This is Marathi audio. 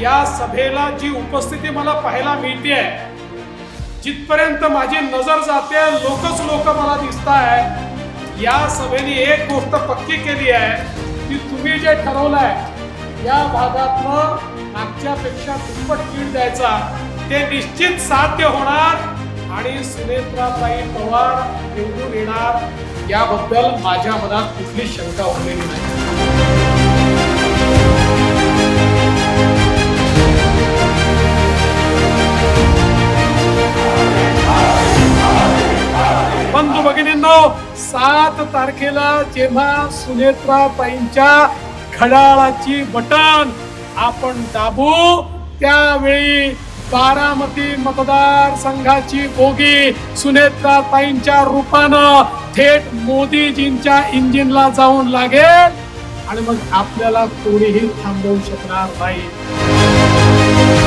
या सभेला जी उपस्थिती मला पाहायला मिळते आहे जिथपर्यंत माझी नजर जाते लोकच लोक मला दिसत आहे या सभेने एक गोष्ट पक्की केली आहे की तुम्ही जे ठरवलंय या भागातलं मागच्यापेक्षा दुप्पट कीड द्यायचा. ते निश्चित साध्य होणार आणि सुनेत्राताई पवार निवडून येणार. याबद्दल माझ्या मनात कुठली शंका उरलेली नाही बंधू भगिनींनो सात तारखेला जेव्हा सुनेत्राताईंच्या घड्याळाची बटन आपण दाबू त्यावेळी बारामती मतदार संघाची बोगी सुनेत्राताईंच्या रूपानं थेट मोदीजींच्या इंजिनला जाऊन लागेल आणि मग आपल्याला कोणीही थांबवू शकणार नाही.